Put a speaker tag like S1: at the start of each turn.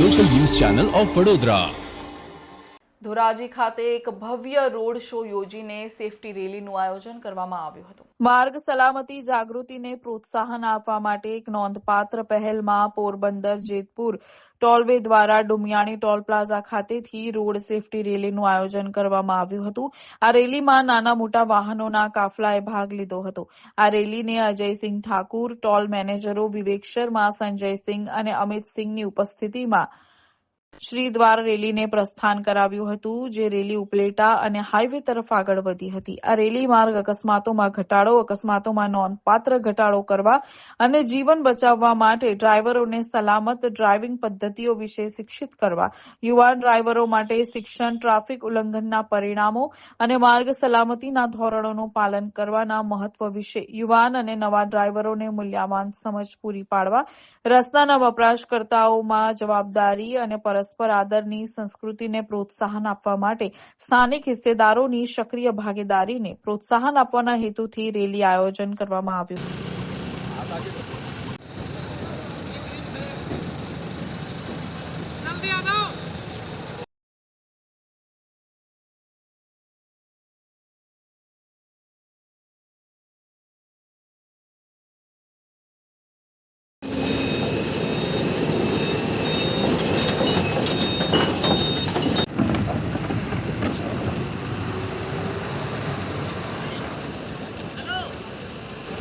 S1: Local news channel of Vadodara.
S2: Dhoraji ખાતે એક ભવ્ય રોડ શો યોજીને સેફટી રેલીનું આયોજન કરવામાં આવ્યું હતું.
S3: માર્ગ સલામતી જાગૃતિને પ્રોત્સાહન આપવા માટે એક નોંધપાત્ર પહેલમાં પોરબંદર, જેતપુર, ટોલવે દ્વારા ડુમિયાણી ટોલ પ્લાઝા ખાતેથી રોડ સેફટી રેલીનું આયોજન કરવામાં આવ્યું હતું. આ રેલીમાં નાના મોટા વાહનોના કાફલાએ ભાગ લીધો હતો. આ રેલીને અજયસિંહ ઠાકુર, ટોલ મેનેજરો વિવેક શર્મા સંજયસિંહ અને અમિતસિંહની ઉપસ્થિતિમાં શ્રી દ્વાર રેલીને પ્રસ્થાન કરાવ્યું હતું, જે રેલી ઉપલેટા અને હાઈવે તરફ આગળ વધી હતી. આ રેલી માર્ગ અકસ્માતોમાં ઘટાડો, અકસ્માતોમાં નોંધપાત્ર ઘટાડો કરવા અને જીવન બચાવવા માટે ડ્રાઈવરોને સલામત ડ્રાઇવિંગ પદ્ધતિઓ વિશે શિક્ષિત કરવા યુવા ડ્રાઈવરો માટે શિક્ષણ, ટ્રાફિક ઉલ્લંઘનના પરિણામો અને માર્ગ સલામતીના ધોરણોનું પાલન કરવાના મહત્વ વિશે યુવાન અને નવા ડ્રાઈવરોને મૂલ્યવાન સમજ પૂરી પાડવા, રસ્તાના વપરાશકર્તાઓમાં જવાબદારી અને પરસ્પર આદરની સંસ્કૃતિને પ્રોત્સાહન આપવા માટે સ્થાનિક હિસ્સેદારોની સક્રિય ભાગીદારીને પ્રોત્સાહન આપવાના હેતુથી રેલી આયોજન કરવામાં આવ્યું.
S4: જલ્દી આ